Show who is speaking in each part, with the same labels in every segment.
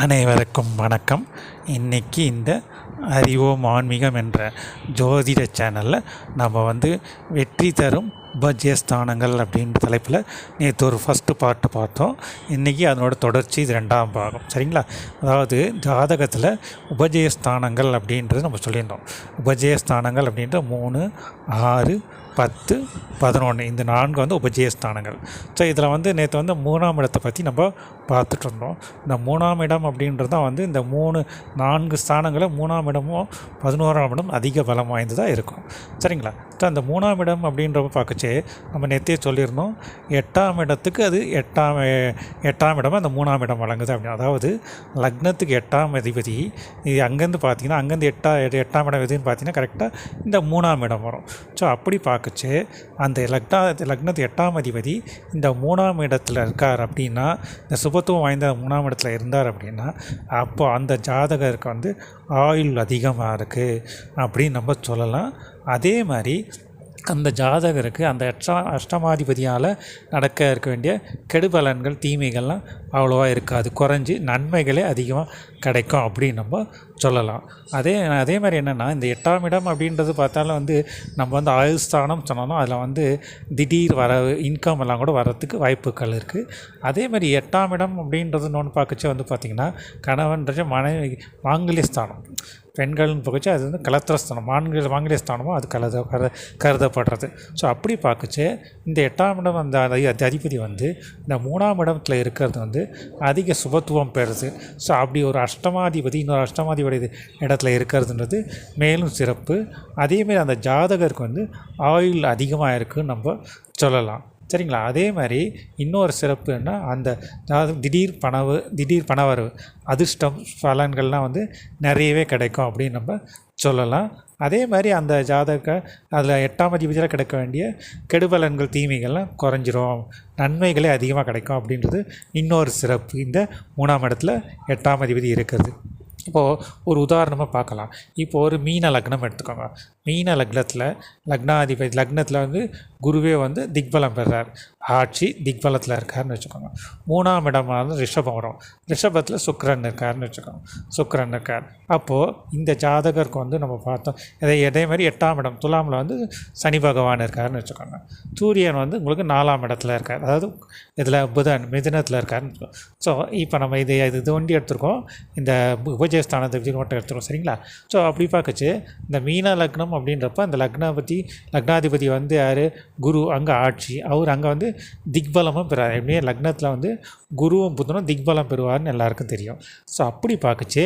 Speaker 1: அனைவருக்கும் வணக்கம். இன்றைக்கி இந்த அறிவோம் ஆன்மீகம் என்ற ஜோதிட சேனலில் நம்ம வந்து வெற்றி தரும் உபஜயஸ்தானங்கள் அப்படின்ற தலைப்பில் நேற்று ஒரு ஃபஸ்ட்டு பாட்டு பார்த்தோம். இன்றைக்கி அதனோட தொடர்ச்சி இது ரெண்டாம் பாகம். சரிங்களா? அதாவது ஜாதகத்தில் உபஜயஸ்தானங்கள் அப்படின்றது நம்ம சொல்லியிருந்தோம். உபஜயஸ்தானங்கள் அப்படின்ற மூணு ஆறு பத்து பதினொன்று இந்த நான்கு வந்து உபஜயஸ்தானங்கள். ஸோ இதில் வந்து நேற்று வந்து மூணாம் இடத்தை பற்றி நம்ம பார்த்துட்டு இருந்தோம் இந்த மூணாம் இடம் அப்படின்றது தான் வந்து இந்த மூணு நான்கு ஸ்தானங்களில் மூணாம் இடமும் பதினோராம் இடம் அதிக பலம் வாய்ந்ததாக இருக்கும். சரிங்களா? ஸோ அந்த மூணாம் இடம் அப்படின்றப்ப பார்க்கச்சே நம்ம நேற்றே சொல்லியிருந்தோம் எட்டாம் இடத்துக்கு அது எட்டாம் எட்டாம் இடமாக அந்த மூணாம் இடம் வழங்குது அப்படின்னு. அதாவது லக்னத்துக்கு எட்டாம் அதிபதி இது அங்கேருந்து பார்த்தீங்கன்னா அங்கேருந்து எட்டா எட்டாம் இடம் எதுன்னு பார்த்தீங்கன்னா கரெக்டாக இந்த மூணாம் இடம் வரும். ஸோ அப்படி பார்க்குச்சு. அந்த லக்னா லக்னத்து எட்டாம் அதிபதி இந்த மூணாம் இடத்துல இருக்கார் அப்படின்னா இந்த சுபத்துவம் வாய்ந்த மூணாம் இடத்துல இருந்தார் அப்படின்னா அப்போ அந்த ஜாதகருக்கு வந்து ஆயுள் அதிகமாக இருக்குது அப்படின்னு நம்ம சொல்லலாம். அதே மாதிரி அந்த ஜாதகருக்கு அந்த அஷ்டா அஷ்டமாதிபதியால் நடக்க இருக்க வேண்டிய கெடுபலன்கள் தீமைகள்லாம் அவ்வளோவா இருக்காது. குறைஞ்சி நன்மைகளே அதிகமாக கிடைக்கும் அப்படின்னு நம்ம சொல்லலாம். அதே அதே மாதிரி என்னென்னா இந்த எட்டாம் இடம் அப்படின்றது பார்த்தாலும் வந்து நம்ம வந்து ஆயுள் ஸ்தானம் சொன்னாலும் அதில் வந்து திடீர் வரவு இன்கம் எல்லாம் கூட வரத்துக்கு வாய்ப்புகள் இருக்குது அதே மாதிரி எட்டாம் இடம் அப்படின்றது நோன் பார்க்கச்சே வந்து பார்த்திங்கன்னா கணவன்றது மனைவி மாங்கல்ய ஸ்தானம் பெண்கள்னு பக்கச்சு அது வந்து கலத்திரஸ்தானம். ஆண்கள் ஆங்கிலேய ஸ்தானமோ அது கலத கரு கருதப்படுறது. ஸோ அப்படி பார்க்கச்சு இந்த எட்டாம் இடம் அந்த அதிபதி வந்து இந்த மூணாம் இடத்துல இருக்கிறது வந்து அதிக சுபத்துவம் பெறுது. ஸோ அப்படி ஒரு அஷ்டமாதிபதி இன்னொரு அஷ்டமாதிபதி இடத்துல இருக்கிறதுன்றது மேலும் சிறப்பு. அதேமாரி அந்த ஜாதகருக்கு வந்து ஆயுள் அதிகமாக இருக்குதுன்னு நம்ம சொல்லலாம். சரிங்களா? அதே மாதிரி இன்னொரு சிறப்புன்னா அந்த அதாவது திடீர் பணவு திடீர் பணவரவு அதிர்ஷ்டம் பலன்கள்லாம் வந்து நிறையவே கிடைக்கும் அப்படின்னு நம்ம சொல்லலாம். அதே மாதிரி அந்த ஜாதக அதில் எட்டாம் அதிபதியில் கிடைக்க வேண்டிய கெடுபலன்கள் தீமைகள்லாம் குறைஞ்சிரும். நன்மைகளே அதிகமாக கிடைக்கும் அப்படின்றது இன்னொரு சிறப்பு. இந்த மூணாம் இடத்துல எட்டாம் அதிபதி இருக்கிறது. இப்போது ஒரு உதாரணமாக பார்க்கலாம். இப்போ ஒரு மீன லக்னம் எடுத்துக்கோங்க. மீன லக்னத்தில் லக்னாதிபதி லக்னத்தில் வந்து குருவே வந்து திக்பலம் பெறார். ஆட்சி திக்பலத்தில் இருக்காருன்னு வச்சுக்கோங்க. மூணாம் இடமாக வந்து ரிஷபம் வரும். ரிஷபத்தில் சுக்கரன் இருக்காருன்னு வச்சுக்கோங்க. சுக்கரன் இருக்கார். அப்போது இந்த ஜாதகருக்கு வந்து நம்ம பார்த்தோம். இதே இதே மாதிரி எட்டாம் இடம் துலாமில் வந்து சனி பகவான் இருக்காருன்னு வச்சுக்கோங்க. சூரியன் வந்து உங்களுக்கு நாலாம் இடத்துல இருக்கார். அதாவது இதில் புதன் மிதனத்தில் இருக்காருன்னு ஸோ இப்போ நம்ம இது இது இது ஒண்டி எடுத்திருக்கோம். இந்த உபஜயஸ்தானத்தை மட்டும் எடுத்துருக்கோம். சரிங்களா? ஸோ அப்படி பார்க்கச்சு இந்த மீன லக்னம் அப்படின்றப்ப அந்த லக்னாபதி லக்னாதிபதி வந்து யார்? குரு அங்கே ஆட்சி. அவர் அங்கே வந்து திக்பலமும் பெறார். எப்படியே லக்னத்தில் வந்து குருவும் புத்தனும் திக்பலம் பெறுவார்னு எல்லாருக்கும் தெரியும். ஸோ அப்படி பார்க்குச்சு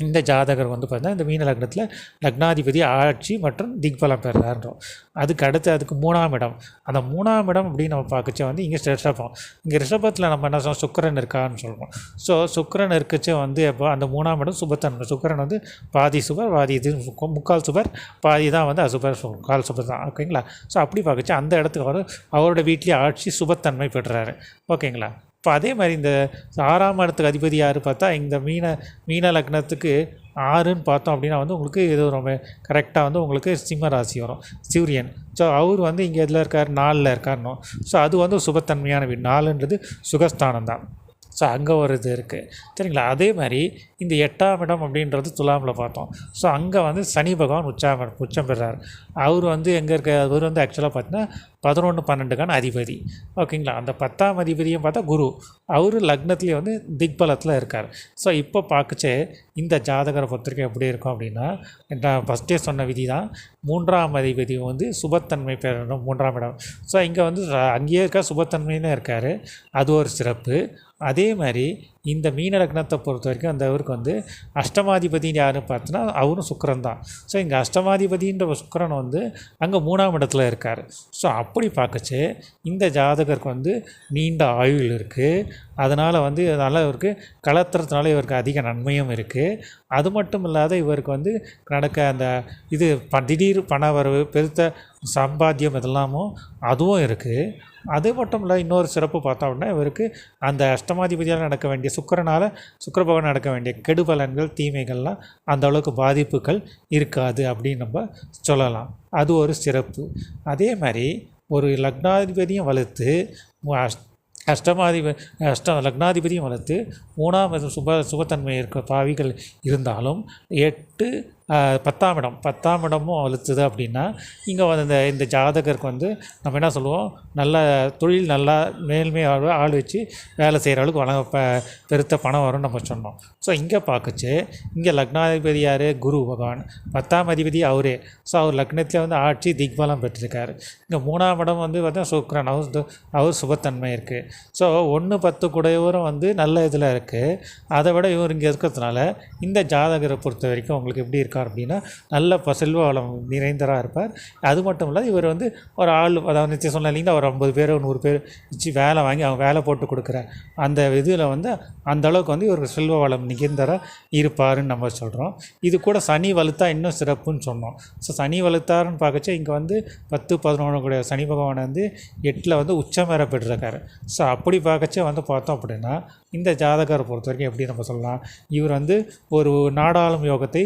Speaker 1: இந்த ஜாதகர் வந்து பார்த்தீங்கன்னா இந்த மீன லக்னத்தில் லக்னாதிபதி ஆட்சி மற்றும் திக்பலம் பெறுறாருன்றோம். அதுக்கு அடுத்து அதுக்கு மூணாம் இடம். அந்த மூணாம் இடம் அப்படின்னு நம்ம பார்க்கச்சே வந்து இங்கே ரிஷபம். இங்கே ரிஷபத்தில் நம்ம என்ன சொல்லுவோம் சுக்கரன் இருக்கான்னு சொல்லுவோம் ஸோ சுக்கரன் இருக்கச்சே வந்து எப்போ அந்த மூணாம் இடம் சுபத்தன்மை சுக்கரன் வந்து பாதி சுபர் பாதி இது முக்கால் சுபர் பாதி தான் வந்து அசுபர் சு- கால் சுபர் தான். ஓகேங்களா? ஸோ அப்படி பார்க்கச்சு அந்த இடத்துக்கு வர அவரோட வீட்லேயே ஆட்சி சுபத்தன்மை பெறுறாரு. ஓகேங்களா? இப்போ அதே மாதிரி இந்த ஆறாம் இடத்துக்கு அதிபதி யார் பார்த்தா இந்த மீன மீன லக்னத்துக்கு ஆறுன்னு பார்த்தோம் அப்படின்னா வந்து உங்களுக்கு இது ரொம்ப கரெக்டாக வந்து உங்களுக்கு சிம்ம ராசி வரும். சூரியன். ஸோ அவர் வந்து இங்கே எதில் இருக்கார்? நாலில் இருக்காருனோம் ஸோ அது வந்து சுபத்தன்மையான வீடு. நாலுன்றது சுகஸ்தானம் தான். ஸோ அங்கே ஒரு இது இருக்குது சரிங்களா? அதே மாதிரி இந்த எட்டாம் இடம் அப்படின்றது துலாமில் பார்த்தோம். ஸோ அங்கே வந்து சனி பகவான் உச்சாம உச்சம் பெறார். அவர் வந்து எங்கே இருக்க அவர் வந்து ஆக்சுவலாக பார்த்தீங்கன்னா பதினொன்று பன்னெண்டுக்கான அதிபதி. ஓகேங்களா? அந்த பத்தாம் அதிபதியும் பார்த்தா குரு. அவர் லக்னத்துலேயே வந்து திக்பலத்தில் இருக்கார். ஸோ இப்போ பார்க்கச்சே இந்த ஜாதகரை பொறுத்தவரைக்கும் எப்படி இருக்கும் அப்படின்னா நான் ஃபஸ்ட்டே சொன்ன விதி தான் மூன்றாம் அதிபதி வந்து சுபத்தன்மை பெறணும் மூன்றாம் இடம். ஸோ இங்கே வந்து அங்கேயே இருக்க சுபத்தன்மைன்னு இருக்கார். அது ஒரு சிறப்பு. அதே மாதிரி இந்த மீன லக்னத்தை பொறுத்த வரைக்கும் அந்த அவருக்கு வந்து அஷ்டமாதிபதின்னு யாருன்னு பார்த்தோன்னா அவரும் சுக்கரன் தான். ஸோ இங்கே அஷ்டமாதிபதின்ற சுக்கரன் வந்து அங்கே மூணாம் இடத்துல இருக்கார். ஸோ அப்படி பார்க்கச்சு இந்த ஜாதகருக்கு வந்து நீண்ட ஆயுள் இருக்குது அதனால் வந்து அதனால் இவருக்கு கலத்துறதுனால இவருக்கு அதிக நன்மையும் இருக்குது அது மட்டும் இல்லாத இவருக்கு வந்து நடக்க அந்த இது ப திடீர் பண வரவு பெருத்த சம்பாத்தியம் இதெல்லாமும் அதுவும் இருக்குது அது மட்டும் இல்லை இன்னொரு சிறப்பு பார்த்தோம் அப்படின்னா இவருக்கு அந்த அஷ்டமாதிபதியால் நடக்க வேண்டிய சுக்கரனால் சுக்கரபவன் நடக்க வேண்டிய கெடுபலன்கள் தீமைகள்லாம் அந்த அளவுக்கு பாதிப்புகள் இருக்காது அப்படின்னு நம்ம சொல்லலாம். அது ஒரு சிறப்பு. அதே மாதிரி ஒரு லக்னாதிபதியும் வளர்த்து அஷ்- அஷ்டமாதிப அஷ்ட லக்னாதிபதியும் வளர்த்து மூணாம் சுப சுபத்தன்மை இருக்க பாவிகள் இருந்தாலும் எட்டு பத்தாம் இடம். பத்தாம் இடமும் அழுத்துது அப்படின்னா இங்கே வந்து இந்த இந்த ஜாதகருக்கு வந்து நம்ம என்ன சொல்லுவோம்? நல்ல தொழில் நல்லா மேல்மையாக ஆள் வச்சு வேலை செய்கிற அளவுக்கு வள பெருத்த பணம் வரும்னு நம்ம சொன்னோம். ஸோ இங்கே பார்க்கச்சு இங்கே லக்னாதிபதி யார்? குரு பகவான். பத்தாம் அதிபதி அவரே. ஸோ அவர் லக்னத்தில் வந்து ஆட்சி திக்பலம் பெற்றிருக்காரு. இங்கே மூணாம் இடம் வந்து பார்த்தா சுக்ரன் அவர் அவர் சுபத்தன்மை இருக்குது ஸோ ஒன்று பத்து கூடையவரும் வந்து நல்ல இதில் இருக்குது அதை விட இவர் இங்கே இருக்கிறதுனால இந்த ஜாதகரை பொறுத்த வரைக்கும் உங்களுக்கு எப்படி இருக்கார் அப்படின்னா நல்ல ப- செல்வ வளம் நிறைந்தராக இருப்பார். அது மட்டும் இல்லாத இவர் வந்து ஒரு ஆள் அதாவது நிச்சயம் சொன்ன இல்லைங்களா ஒரு ஐம்பது பேர் நூறு பேர் வச்சு வேலை வாங்கி அவங்க வேலை போட்டு கொடுக்குற அந்த இதில் வந்து அந்த அளவுக்கு வந்து இவருக்கு செல்வ வளம் நிகழ்ந்தராக இருப்பாருன்னு நம்ம சொல்கிறோம் இது கூட சனி வலுத்தா இன்னும் சிறப்புன்னு சொன்னோம். ஸோ சனி வலுத்தாருன்னு பார்க்கச்சே இங்கே வந்து பத்து பதினொன்று கூட சனி பகவான் வந்து எட்டில் வந்து உச்சம் வேற பெற்றிருக்காரு. ஸோ அப்படி பார்க்கச்சே வந்து பார்த்தோம் அப்படின்னா இந்த ஜாதகரை பொறுத்த வரைக்கும் எப்படி நம்ம சொல்லலாம்? இவர் வந்து ஒரு நாடாளும் யோகத்தை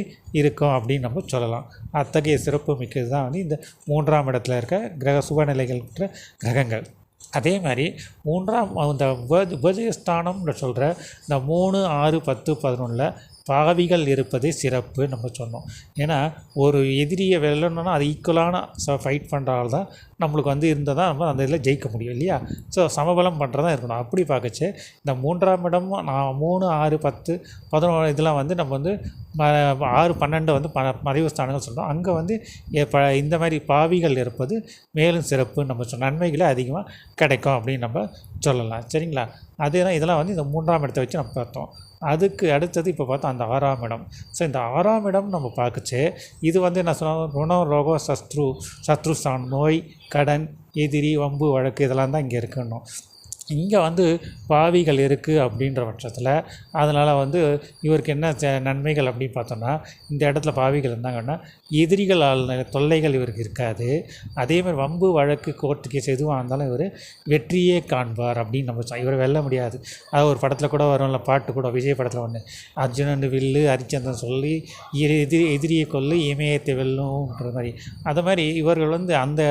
Speaker 1: இருக்கும் அப்படின்னு நம்ம சொல்லலாம். அத்தகைய சிறப்பு மிக்கது தான் வந்து இந்த மூன்றாம் இடத்துல இருக்க கிரக சுபநிலைகள் கிரகங்கள். அதே மாதிரி மூன்றாம் இந்த உப- உபஜயஸ்தானம்னு சொல்கிற இந்த மூணு ஆறு பத்து பதினொன்றில் பாவிகள் இருப்பது சிறப்பு நம்ம சொன்னோம். ஏன்னா ஒரு எதிரியை வெல்லணும்னா அது ஈக்குவலான ச ஃபைட் பண்ணுறால் தான் நம்மளுக்கு வந்து இருந்தால் தான் நம்ம அந்த இதில் ஜெயிக்க முடியும் இல்லையா? ஸோ சமபலம் பண்ணுறதா இருக்கணும். அப்படி பார்க்கச்சு இந்த மூன்றாம் இடம் நான் மூணு ஆறு பத்து பதினொன்று இதெல்லாம் வந்து நம்ம வந்து ம- ஆறு பன்னெண்டு வந்து ப மறைவு ஸ்தானங்கள் சொல்கிறோம் அங்கே வந்து ப இந்த மாதிரி பாவிகள் இருப்பது மேலும் சிறப்பு நம்ம சொன்ன நன்மைகளை அதிகமாக கிடைக்கும் அப்படின்னு நம்ம சொல்லலாம். சரிங்களா? அதே தான் இதெல்லாம் வந்து இந்த மூன்றாம் இடத்தை வச்சு நம்ம பார்த்தோம். அதுக்கு அடுத்தது இப்போ பார்த்தா அந்த ஆறாம் இடம். ஸோ இந்த ஆறாம் இடம் நம்ம பார்க்குச்சு இது வந்து என்ன சொன்னால் ருணம் ரோகம் சத்ரு சத்ருஸ்தான் நோய் கடன் எதிரி வம்பு வழக்கு இதெல்லாம் தான் இங்கே இருக்கணும் இங்கே வந்து பாவிகள் இருக்குது அப்படின்ற பட்சத்தில் அதனால் வந்து இவருக்கு என்ன ச- நன்மைகள் அப்படின்னு பார்த்தோம்னா இந்த இடத்துல பாவிகள் இருந்தாங்கன்னா எதிரிகளால் தொல்லைகள் இவருக்கு இருக்காது. அதே மாதிரி வம்பு வழக்கு கோர்ட்டு கேஸ் எதுவாக இருந்தாலும் இவர் வெற்றியே காண்பார் அப்படின்னு நம்ம இவரை வெல்ல முடியாது. அது ஒரு படத்தில் கூட வரும்ல பாட்டு கூட விஜய் படத்தில் ஒன்று அர்ஜுனன் வில்லு ஹரிச்சந்திரன் சொல்லி எதிரி எதிரியை கொல்லு இமயத்தை வெல்லும்ன்ற மாதிரி. அது மாதிரி இவர்கள் வந்து அந்த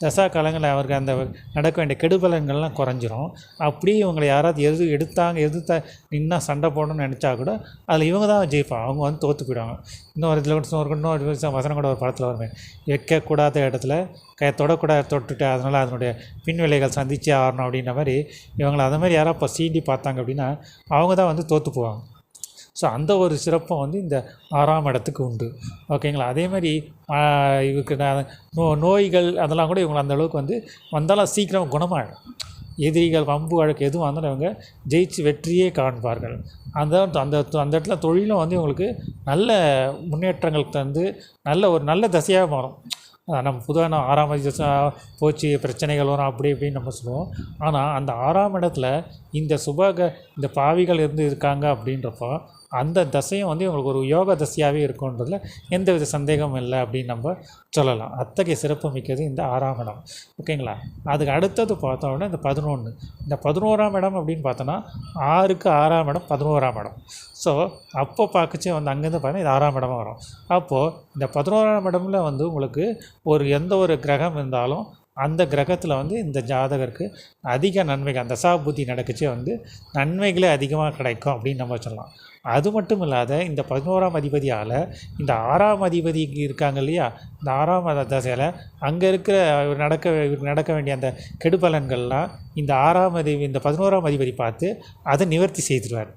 Speaker 1: தசா காலங்களில் அவருக்கு அந்த நடக்க வேண்டிய கெடுபலன்கள்லாம் குறைஞ்சிரும். அப்படியே இவங்களை யாராவது எது எடுத்தாங்க எதிர்த்தா நின்னா சண்டை போடணும்னு நினச்சா கூட அதில் இவங்க தான் ஜெயிப்பாங்க. அவங்க வந்து தோற்று போயிடுவாங்க. இன்னொரு இதில் கூட ஒரு இன்னொரு வசனம் கூட ஒரு படத்தில் வருமே. வைக்கக்கூடாத இடத்துல கை தொடக்கூடாது தொட்டுட்டு அதனால் அதனுடைய பின்விளைகள் சந்திச்சே ஆகணும் அப்படின்ற மாதிரி இவங்களை அந்த மாதிரி யாராவது இப்போ சீண்டி பார்த்தாங்க அப்படின்னா அவங்க தான் வந்து தோற்று போவாங்க. ஸோ அந்த ஒரு சிறப்பும் வந்து இந்த ஆறாம் இடத்துக்கு உண்டு. ஓகேங்களா அதே மாதிரி இவருக்கு நோ நோய்கள் அதெல்லாம் கூட இவங்களை அந்த அளவுக்கு வந்து வந்தாலும் சீக்கிரம் குணமாயிடும். எதிரிகள் வம்பு வழக்கு எதுவும் வந்தாலும் இவங்க ஜெயிச்சு வெற்றியே காண்பார்கள். அந்த அந்த அந்த இடத்துல தொழிலும் வந்து இவங்களுக்கு நல்ல முன்னேற்றங்கள் தந்து நல்ல ஒரு நல்ல தசையாக மாறும். நம்ம பொதுவாக ஆறாம் தசை போச்சு பிரச்சனைகள் வரும் அப்படி இப்படின்னு நம்ம சொல்லுவோம். ஆனால் அந்த ஆறாம் இடத்துல இந்த சுபக இந்த பாவிகள் இருந்து இருக்காங்க அப்படின்றப்போ அந்த தசையும் வந்து இவங்களுக்கு ஒரு யோக தசையாகவே இருக்குன்றதுல எந்த வித சந்தேகமும் இல்லை அப்படின்னு நம்ம சொல்லலாம். அத்தகைய சிறப்பு மிக்கது இந்த ஆறாம் இடம். ஓகேங்களா? அதுக்கு அடுத்தது பார்த்தோம்னா இந்த பதினொன்று இந்த பதினோராம் இடம் அப்படின்னு பார்த்தோன்னா ஆறுக்கு ஆறாம் இடம் பதினோராம் இடம். ஸோ அப்போ பார்க்கச்சே வந்து அங்கேருந்து பார்த்தீங்கன்னா இது ஆறாம் இடமா வரும். அப்போது இந்த பதினோராம் இடம்ல வந்து உங்களுக்கு ஒரு எந்த ஒரு கிரகம் இருந்தாலும் அந்த கிரகத்தில் வந்து இந்த ஜாதகருக்கு அதிக நன்மைகள் அந்த தசாபுத்தி நடக்குச்சே வந்து நன்மைகளே அதிகமாக கிடைக்கும் அப்படின்னு நம்ம சொல்லலாம். அது மட்டும் இல்லாத இந்த பதினோராம் அதிபதியால் இந்த ஆறாம் அதிபதி இருக்காங்க இல்லையா? இந்த ஆறாம் தசையில் அங்கே இருக்கிற நடக்க நடக்க வேண்டிய அந்த கெடுபலன்கள்லாம் இந்த ஆறாம் அதிபதி இந்த பதினோராம் அதிபதி பார்த்து அதை நிவர்த்தி செய்திருவார்.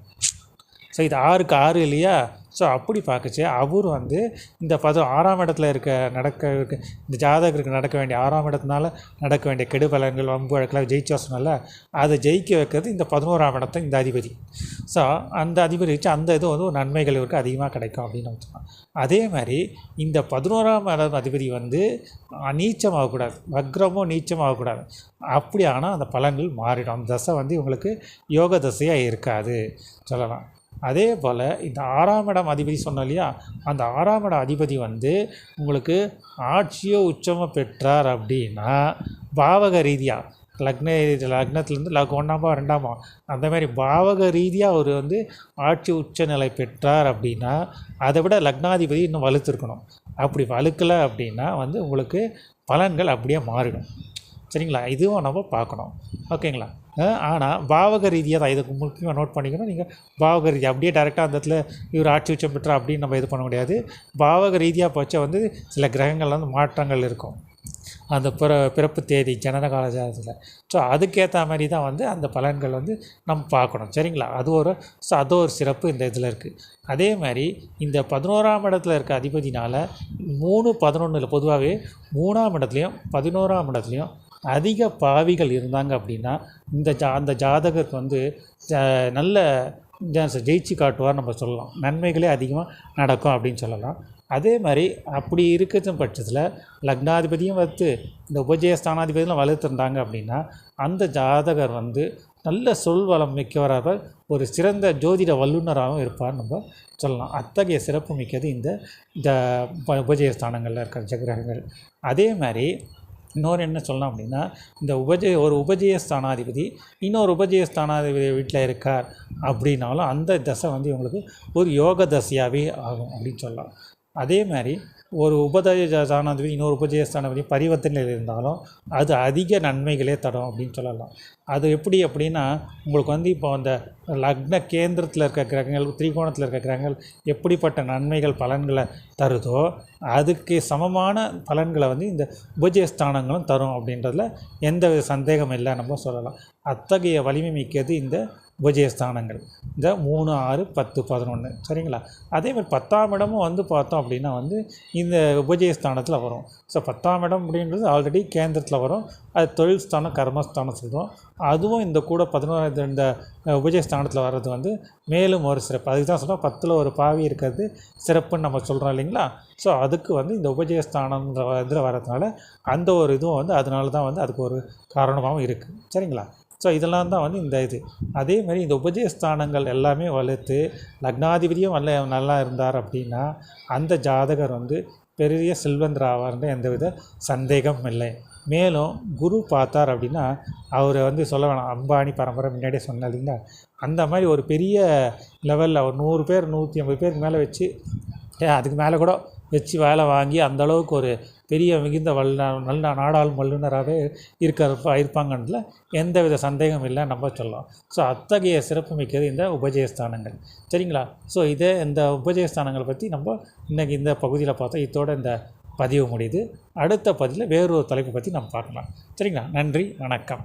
Speaker 1: ஸோ இது ஆறுக்கு ஆறு இல்லையா? ஸோ அப்படி பார்க்கச்சு அவர் வந்து இந்த பதம் ஆறாம் இடத்துல இருக்க நடக்க இருக்க இந்த ஜாதகருக்கு நடக்க வேண்டிய ஆறாம் இடத்துனால நடக்க வேண்டிய கெடுபலன்கள் வம்பு வழக்கெல்லாம் ஜெயிச்சு சொன்னல அதை ஜெயிக்க வைக்கிறது இந்த பதினோராம் இடத்த இந்த அதிபதி. ஸோ அந்த அதிபதி வச்சு அந்த இது வந்து ஒரு நன்மைகள் இவருக்கு அதிகமாக கிடைக்கும் அப்படின்னு நம்ம அதே மாதிரி இந்த பதினோராம் இடம் அதிபதி வந்து நீச்சமாகக்கூடாது வக்ரமோ நீச்சமாகக்கூடாது. அப்படி ஆனால் அந்த பலன்கள் மாறிடும். அந்த தசை வந்து இவங்களுக்கு யோக தசையாக இருக்காது. சொல்லலாம். அதே போல் இந்த ஆறாம் இடம் அதிபதி சொன்னோம் இல்லையா? அந்த ஆறாம் இடம் அதிபதி வந்து உங்களுக்கு ஆட்சியோ உச்சமோ பெற்றார் அப்படின்னா பாவக ரீதியாக லக்ன லக்னத்துலேருந்து லக் ஒன்றாம்பா ரெண்டாமா அந்த மாதிரி பாவக ரீதியாக அவர் வந்து ஆட்சி உச்சநிலை பெற்றார் அப்படின்னா அதை விட லக்னாதிபதி இன்னும் வலுத்திருக்கணும். அப்படி வலுக்கலை அப்படின்னா வந்து உங்களுக்கு பலன்கள் அப்படியே மாறிடும். சரிங்களா? இதுவும் நம்ம பார்க்கணும். ஓகேங்களா? ஆனால் பாவக ரீதியாக தான் இதுக்கு முக்கியமாக நோட் பண்ணிக்கணும். நீங்கள் பாவக ரீதியாக அப்படியே டேரெக்டாக அந்த இடத்துல இவர் ஆட்சி உச்சம் பெற்றார் அப்படின்னு நம்ம இது பண்ண முடியாது. பாவக ரீதியாக பட்சம் வந்து சில கிரகங்கள்ல வந்து மாற்றங்கள் இருக்கும். அந்த பிற பிறப்பு தேதி ஜனன கால ஜாதகத்தில் ஸோ அதுக்கேற்ற மாதிரி தான் வந்து அந்த பலன்கள் வந்து நம்ம பார்க்கணும். சரிங்களா? அது ஒரு ஸோ அது ஒரு சிறப்பு இந்த இதில் இருக்குது அதே மாதிரி இந்த பதினோராம் இடத்துல இருக்க அதிபதினால் மூணு பதினொன்றில் பொதுவாகவே மூணாம் இடத்துலையும் பதினோராம் இடத்துலையும் அதிக பாவிகள் இருந்தாங்க அப்படின்னா இந்த ஜா அந்த ஜாதகருக்கு வந்து நல்ல ஜெயிச்சு காட்டுவார் நம்ம சொல்லலாம். நன்மைகளே அதிகமாக நடக்கும் அப்படின்னு சொல்லலாம். அதே மாதிரி அப்படி இருக்கிற பட்சத்தில் லக்னாதிபதியும் வளர்த்து இந்த உபஜய ஸ்தானாதிபதியெலாம் வளர்த்துருந்தாங்க அப்படின்னா அந்த ஜாதகர் வந்து நல்ல சொல் வளம் மிக்கவராக ஒரு சிறந்த ஜோதிட வல்லுநராகவும் இருப்பார் நம்ம சொல்லலாம். அத்தகைய சிறப்பு மிக்கது இந்த ப- உபஜய ஸ்தானங்களில் இருக்கிற ஜகிரகங்கள். அதே மாதிரி இன்னொரு என்ன சொல்லலாம் அப்படின்னா இந்த உபஜய ஒரு உபஜய ஸ்தானாதிபதி இன்னொரு உபஜய ஸ்தானாதிபதி வீட்டில் இருக்கார் அப்படின்னாலும் அந்த தசை வந்து இவங்களுக்கு ஒரு யோக தசையாகவே ஆகும் அப்படின்னு சொல்லலாம். அதே மாதிரி ஒரு உபதய ஸ்தானாதிபதி இன்னொரு உபஜய ஸ்தானாதிபதி பரிவர்த்தனையில் இருந்தாலும் அது அதிக நன்மைகளே தரும் அப்படின்னு சொல்லலாம். அது எப்படி அப்படின்னா உங்களுக்கு வந்து இப்போ அந்த லக்ன கேந்திரத்தில் இருக்க கிரகங்கள் திரிகோணத்தில் இருக்க கிரகங்கள் எப்படிப்பட்ட நன்மைகள் பலன்களை தருதோ அதுக்கு சமமான பலன்களை வந்து இந்த உபஜய ஸ்தானங்களும் தரும் அப்படின்றதுல எந்த வித சந்தேகம் இல்லை நம்ம சொல்லலாம். அத்தகைய வலிமை மிக்கது இந்த உபஜயஸ்தானங்கள். இந்த மூணு ஆறு பத்து பதினொன்று சரிங்களா? அதே மாதிரி பத்தாம் இடமும் வந்து பார்த்தோம் அப்படின்னா வந்து இந்த உபஜயஸ்தானத்தில் வரும். ஸோ பத்தாம் இடம் அப்படின்றது ஆல்ரெடி கேந்திரத்தில் வரும். அது தொழில் ஸ்தானம் கர்மஸ்தானம் சொல்கிறோம் அதுவும் இந்த கூட பதினோராவது இந்த உபஜயஸ்தானத்தில் வர்றது வந்து மேலும் ஒரு சிறப்பு. அதுக்கு தான் சொல்கிறோம் பத்தில் ஒரு பாவி இருக்கிறது சிறப்புன்னு நம்ம சொல்கிறோம் இல்லைங்களா? ஸோ அதுக்கு வந்து இந்த உபஜயஸ்தானன்ற இதில் வர்றதுனால அந்த ஒரு இதுவும் வந்து அதனால தான் வந்து அதுக்கு ஒரு காரணமாகவும் இருக்குது சரிங்களா? ஸோ இதெல்லாம் தான் வந்து இந்த இது. அதே மாதிரி இந்த உபஜயஸ்தானங்கள் எல்லாமே வளர்த்து லக்னாதிபதியும் நல்ல நல்லா இருந்தார் அப்படின்னா அந்த ஜாதகர் வந்து பெரிய செல்வந்தர் ஆவார்னு எந்தவித சந்தேகமும் இல்லை. மேலும் குரு பார்த்தார் அப்படின்னா அவரை வந்து சொல்ல வேணாம். அம்பானி பரம்பரை முன்னாடியே சொன்னேன் இல்லைங்களா? அந்த மாதிரி ஒரு பெரிய லெவலில் ஒரு நூறு பேர் நூற்றி ஐம்பது பேருக்கு மேலே வச்சு ஏன் அதுக்கு மேலே கூட வச்சு வேலை வாங்கி அந்தளவுக்கு ஒரு பெரிய மிகுந்த வல்ல நல்ல நாடாளும் வல்லுநராகவே இருக்க இருப்பாங்கன்றதுல எந்தவித சந்தேகம் இல்லை நம்ம சொல்லலாம். ஸோ அத்தகைய சிறப்பு மிக்கது இந்த உபஜயஸ்தானங்கள். சரிங்களா? ஸோ இதே இந்த உபஜயஸ்தானங்களை பற்றி நம்ம இன்றைக்கி இந்த பகுதியில் பார்த்தோம் இதோட இந்த பதிவு முடியுது. அடுத்த பதிவில் வேறொரு தலைப்பை பற்றி நம்ம பார்க்கலாம். சரிங்களா? நன்றி வணக்கம்.